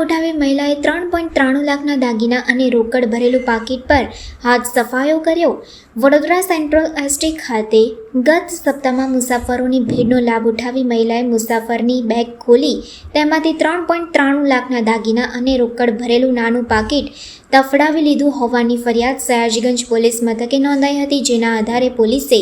ઉઠાવી મહિલાએ ત્રણ પોઈન્ટ ત્રાણું લાખના દાગીના અને રોકડ ભરેલું પાકીટ પર હાથ સફાયો કર્યો. વડોદરા સેન્ટ્રલ એસટી ખાતે ગત સપ્તાહમાં મુસાફરોની ભીડનો લાભ ઉઠાવી મહિલાએ મુસાફરની બેગ ખોલી તેમાંથી ત્રણ પોઈન્ટ ત્રાણું લાખના દાગીના અને રોકડ ભરેલું નાનું પાકીટ તફડાવી લીધું હોવાની ફરિયાદ સયાજીગંજ પોલીસ મથકે નોંધાઈ હતી, જેના આધારે પોલીસે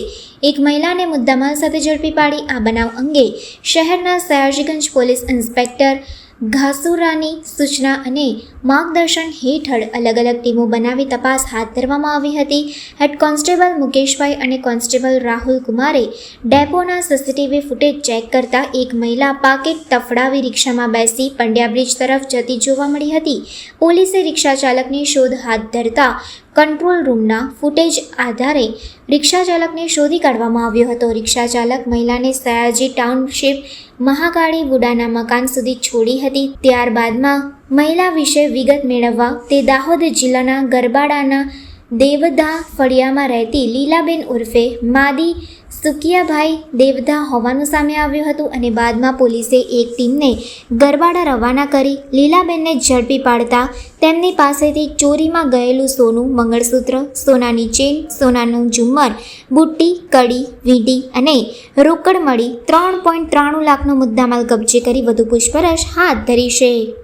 એક મહિલાને મુદ્દામાલ સાથે ઝડપી પાડી. આ બનાવ અંગે શહેરના સયાજીગંજ પોલીસ ઇન્સ્પેક્ટર ઘાસુરાની સૂચના અને માર્ગદર્શન હેઠળ અલગ અલગ ટીમો બનાવી તપાસ હાથ ધરવામાં આવી હતી. હેડ કોન્સ્ટેબલ મુકેશભાઈ અને કોન્સ્ટેબલ રાહુલ કુમારે ડેપોના સીસીટીવી ફૂટેજ ચેક કરતા એક મહિલા પાકેટ તફડાવી રિક્ષામાં બેસી પંડ્યા બ્રિજ તરફ જતી જોવા મળી હતી. પોલીસે રિક્ષા ચાલકની શોધ હાથ ધરતા કંટ્રોલ રૂમના ફૂટેજ આધારે રિક્ષા ચાલકને શોધી કાઢવામાં આવ્યો હતો. રિક્ષા ચાલક મહિલાને સયાજી ટાઉનશીપ મહાકાળી વુડાના મકાન સુધી છોડી હતી. ત્યારબાદમાં મહિલા વિશે વિગત મેળવવા તે દાહોદ જિલ્લાના ગરબાડાના દેવદા ફળિયામાં રહેતી લીલાબેન ઉર્ફે માદી સુકિયાભાઈ દેવધા હોવાનું સામે આવ્યું હતું અને બાદમાં પોલીસે એક ટીમને ગરબાડા રવાના કરી લીલાબેનને ઝડપી પાડતા તેમની પાસેથી ચોરીમાં ગયેલું સોનું મંગળસૂત્ર, સોનાની ચેન, સોનાનું ઝુમ્મર, બુટ્ટી, કડી, વીંટી અને રોકડ મળી ત્રણ પોઈન્ટ ત્રાણું લાખનો મુદ્દામાલ કબજે કરી વધુ પૂછપરછ હાથ ધરી છે.